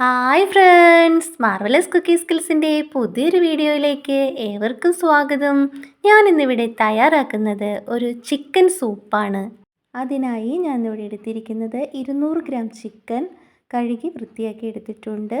Hi friends marvellous cookie സ്കിൽസിന്റെ പുതിയൊരു വീഡിയോയിലേക്ക് ഏവർക്കും സ്വാഗതം. ഞാൻ ഇന്നിവിടെ തയ്യാറാക്കുന്നത് ഒരു ചിക്കൻ സൂപ്പാണ് അതിനായി ഞാൻ ഇവിടെ എടുത്തിരിക്കുന്നത് ഇരുന്നൂറ് ഗ്രാം ചിക്കൻ കഴുകി വൃത്തിയാക്കി എടുത്തിട്ടുണ്ട്.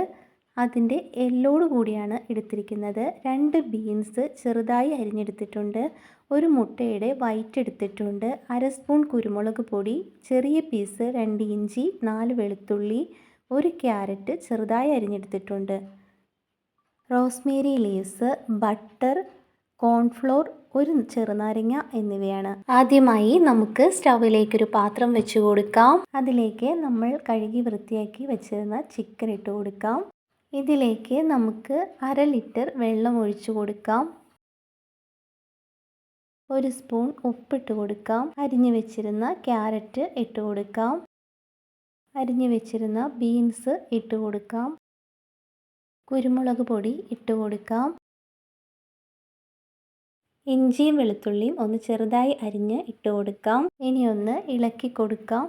അതിന്റെ എല്ലോട് കൂടിയാണ് എടുത്തിരിക്കുന്നത്. രണ്ട് ബീൻസ് ചെറുതായി അരിഞ്ഞെടുത്തിട്ടുണ്ട്. ഒരു മുട്ടയുടെ വൈറ്റ് എടുത്തിട്ടുണ്ട്. അര സ്പൂൺ കുരുമുളക് പൊടി ചെറിയ പീസ് രണ്ട് ഇഞ്ചി നാല് വെളുത്തുള്ളി ഒരു ക്യാരറ്റ് ചെറുതായി അരിഞ്ഞെടുത്തിട്ടുണ്ട്. റോസ്മേരി ലീവ്സ് ബട്ടർ കോൺഫ്ലോർ ഒരു ചെറുനാരങ്ങ എന്നിവയാണ്. ആദ്യമായി നമുക്ക് സ്റ്റൗവിലേക്ക് ഒരു പാത്രം വെച്ച് കൊടുക്കാം. അതിലേക്ക് നമ്മൾ കഴുകി വൃത്തിയാക്കി വെച്ചിരുന്ന ചിക്കൻ ഇട്ട് കൊടുക്കാം. ഇതിലേക്ക് നമുക്ക് അര ലിറ്റർ വെള്ളം ഒഴിച്ചു കൊടുക്കാം. ഒരു സ്പൂൺ ഉപ്പിട്ട് കൊടുക്കാം. അരിഞ്ഞു വെച്ചിരുന്ന ക്യാരറ്റ് ഇട്ട് കൊടുക്കാം. അരിഞ്ഞു വെച്ചിരുന്ന ബീൻസ് ഇട്ട് കൊടുക്കാം. കുരുമുളക് പൊടി ഇട്ട് കൊടുക്കാം. ഇഞ്ചിയും വെളുത്തുള്ളിയും ഒന്ന് ചെറുതായി അരിഞ്ഞ് ഇട്ട് കൊടുക്കാം. ഇനി ഒന്ന് ഇളക്കി കൊടുക്കാം.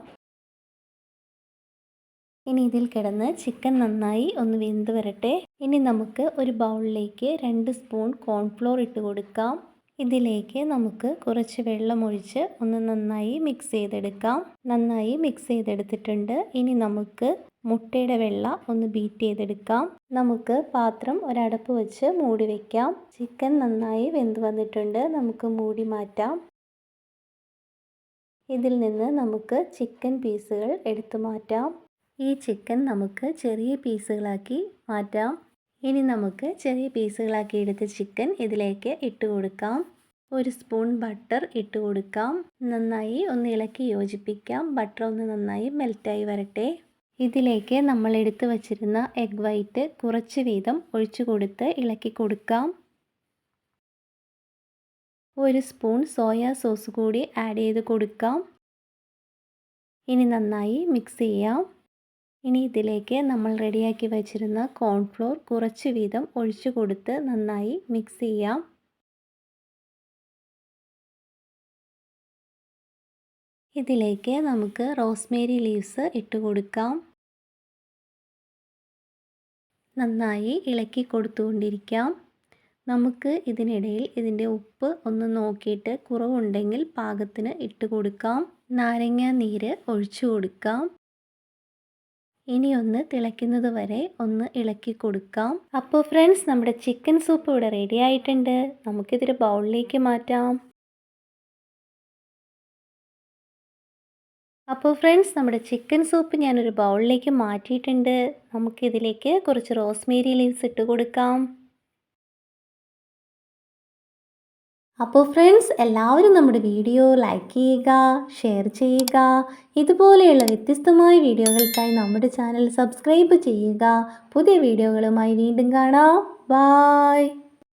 ഇനി ഇതിൽ കിടന്ന് ചിക്കൻ നന്നായി ഒന്ന് വെന്ത് വരട്ടെ. ഇനി നമുക്ക് ഒരു ബൗളിലേക്ക് രണ്ട് സ്പൂൺ കോൺഫ്ലോർ ഇട്ട് കൊടുക്കാം. ഇതിലേക്ക് നമുക്ക് കുറച്ച് വെള്ളം ഒഴിച്ച് ഒന്ന് നന്നായി മിക്സ് ചെയ്തെടുക്കാം. നന്നായി മിക്സ് ചെയ്തെടുത്തിട്ടുണ്ട്. ഇനി നമുക്ക് മുട്ടയുടെ വെള്ള ഒന്ന് ബീറ്റ് ചെയ്തെടുക്കാം. നമുക്ക് പാത്രം ഒരടപ്പ് വെച്ച് മൂടി വയ്ക്കാം ചിക്കൻ നന്നായി വെന്ത് വന്നിട്ടുണ്ട്. നമുക്ക് മൂടി മാറ്റാം. ഇതിൽ നിന്ന് നമുക്ക് ചിക്കൻ പീസുകൾ എടുത്തു മാറ്റാം. ഈ ചിക്കൻ നമുക്ക് ചെറിയ പീസുകളാക്കി മാറ്റാം. ഇനി നമുക്ക് ചെറിയ പീസുകളാക്കി എടുത്ത ചിക്കൻ ഇതിലേക്ക് ഇട്ട് കൊടുക്കാം. ഒരു സ്പൂൺ ബട്ടർ ഇട്ട് കൊടുക്കാം. നന്നായി ഒന്ന് ഇളക്കി യോജിപ്പിക്കാം. ബട്ടർ ഒന്ന് നന്നായി മെൽറ്റായി വരട്ടെ. ഇതിലേക്ക് നമ്മൾ എടുത്തു വച്ചിരുന്ന എഗ് വൈറ്റ് കുറച്ച് വീതം ഒഴിച്ചു കൊടുത്ത് ഇളക്കി കൊടുക്കാം. ഒരു സ്പൂൺ സോയാ സോസ് കൂടി ആഡ് ചെയ്ത് കൊടുക്കാം. ഇനി നന്നായി മിക്സ് ചെയ്യാം. ഇനി ഇതിലേക്ക് നമ്മൾ റെഡിയാക്കി വച്ചിരുന്ന കോൺഫ്ലോർ കുറച്ച് വീതം ഒഴിച്ചു കൊടുത്ത് നന്നായി മിക്സ് ചെയ്യാം. ഇതിലേക്ക് നമുക്ക് റോസ്മേരി ലീവ്സ് ഇട്ട് കൊടുക്കാം. നന്നായി ഇളക്കി കൊടുത്തുകൊണ്ടിരിക്കാം. നമുക്ക് ഇതിനിടയിൽ ഇതിന്റെ ഉപ്പ് ഒന്ന് നോക്കിയിട്ട് കുറവുണ്ടെങ്കിൽ പാകത്തിന് ഇട്ട് കൊടുക്കാം. നാരങ്ങ നീര് ഒഴിച്ചു കൊടുക്കാം. ഇനി ഒന്ന് തിളയ്ക്കുന്നത് വരെ ഒന്ന് ഇളക്കി കൊടുക്കാം. അപ്പോൾ ഫ്രണ്ട്സ് നമ്മുടെ ചിക്കൻ സൂപ്പ് ഇവിടെ റെഡി ആയിട്ടുണ്ട്. നമുക്കിതൊരു ബൗളിലേക്ക് മാറ്റാം. അപ്പോൾ ഫ്രണ്ട്സ് നമ്മുടെ ചിക്കൻ സൂപ്പ് ഞാനൊരു ബൗളിലേക്ക് മാറ്റിയിട്ടുണ്ട്. നമുക്കിതിലേക്ക് കുറച്ച് റോസ്മേരി ലീവ്സ് ഇട്ട് കൊടുക്കാം. അപ്പോൾ ഫ്രണ്ട്സ് എല്ലാവരും നമ്മുടെ വീഡിയോ ലൈക്ക് ചെയ്യുക ഷെയർ ചെയ്യുക ഇതുപോലെയുള്ള വ്യത്യസ്തമായ വീഡിയോകൾക്കായി നമ്മുടെ ചാനൽ സബ്സ്ക്രൈബ് ചെയ്യുക. പുതിയ വീഡിയോകളുമായി വീണ്ടും കാണാം. ബായ്